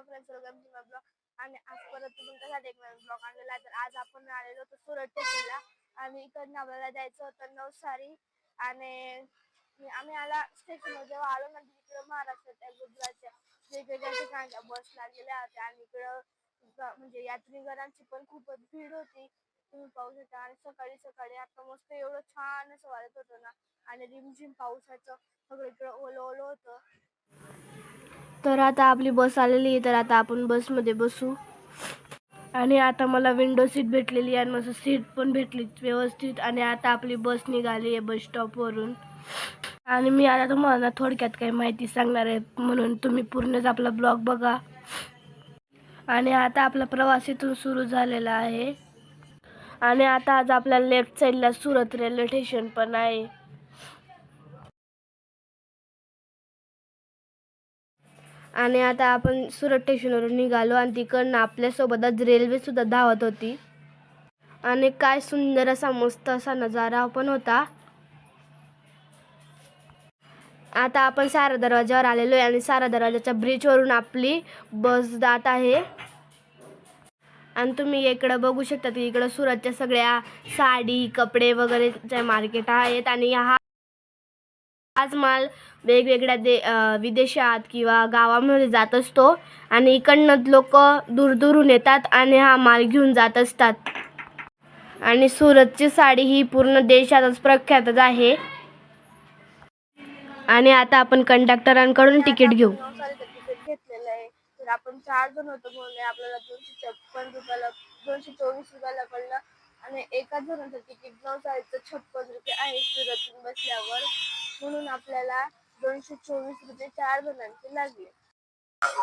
Hello friends welcome to my blog आणि आज परत तुमच्यासाठी एक नवीन ब्लॉग आणलेला तर आज आपण आलेलो होतो सुरत टेकडीला. आणि इकडनं आपल्याला जायचं होतं नवसारी. आणि आम्ही आला स्टेशनवर. जेव्हा आलो ना म्हणजे तिकडं महाराष्ट्राच्या गुजरातच्या वेगवेगळ्या ठिकाणच्या बस लागलेल्या होत्या. आणि इकडं म्हणजे यात्रीगरांची पण खूपच भीड होती. तुम्ही पाहू शकता. आणि सकाळी सकाळी आता मस्त एवढं छान असं वाटत होतं ना. आणि रिमझिम पावसाचं सगळं इकडं ओलं ओलं होतं. तर आता आपली बस आलेली आहे तर आता आपण बसमध्ये बसू. आणि आता मला विंडो सीट भेटलेली आहे आणि माझं सीट पण भेटली व्यवस्थित. आणि आता आपली बस निघाली आहे बस स्टॉपवरून आणि मी आता तुम्हाला थोडक्यात काही माहिती सांगणार आहे म्हणून तुम्ही पूर्णच आपला ब्लॉग बघा. आणि आता आपला प्रवास इथून सुरू झालेला आहे. आणि आता आज आपल्या लेफ्ट साईडला सुरत रेल्वे स्टेशन पण आहे. आणि आता आपण सुरत स्टेशनवरून निघालो आणि तिकडनं आपल्यासोबतच रेल्वे सुद्धा धावत होती. आणि काय सुंदर असा मस्त असा नजारा पण होता. आता आपण सारा दरवाजावर आलेलो आहे आणि सारा दरवाजाच्या ब्रिजवरून आपली बस जात आहे. आणि तुम्ही इकडं बघू शकता की इकडं सुरतच्या सगळ्या साडी कपडे वगैरेच्या मार्केट आहेत आणि हा हाच माल वेगवेगळ्या दे विदेशात किंवा गावामध्ये जात असतो आणि इकडनं लोक दूरदूरून येतात आणि हा माल घेऊन जात असतात. आणि सुरतची साडी ही पूर्ण देशातच प्रख्यातच आहे. आणि आता आपण कंडक्टरांकडून तिकीट घेऊ. घेतलेलं आहे. तर आपण चार जण होतो म्हणून आपल्याला दोनशे छप्पन रुपयाला दोनशे चोवीस रुपयाला पडलं आणि एका जणाचं तिकीट नऊ नवसारीचं छप्पन रुपये आहे सुरतून बसल्यावर. म्हणून आपल्याला दोनशे चोवीस रुपये चार जणांचे लागले.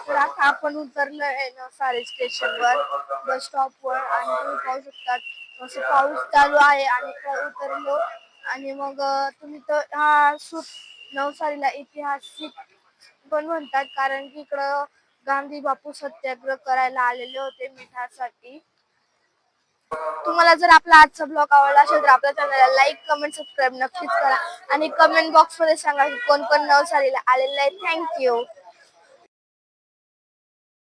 तर आता आपण उतरलोय आहे नवसारी स्टेशनवर बस स्टॉपवर आणि तुम्ही पाहू शकतात असं पाऊस चालू आहे आणि उतरलो. आणि मग तुम्ही तर हा सूट नवसारीला ऐतिहासिक पण म्हणतात. कारण की इकडं गांधी बापू सत्याग्रह करायला आलेले होते मिठासाठी. तुम्हाला जर आपला आजचा ब्लॉग आवडला असेल तर आपल्या चॅनलला लाईक कमेंट सबस्क्राईब नक्कीच करा. आणि कमेंट बॉक्समध्ये सांगा की कोण कोण नवसारीला आलेलं आहे थँक्यू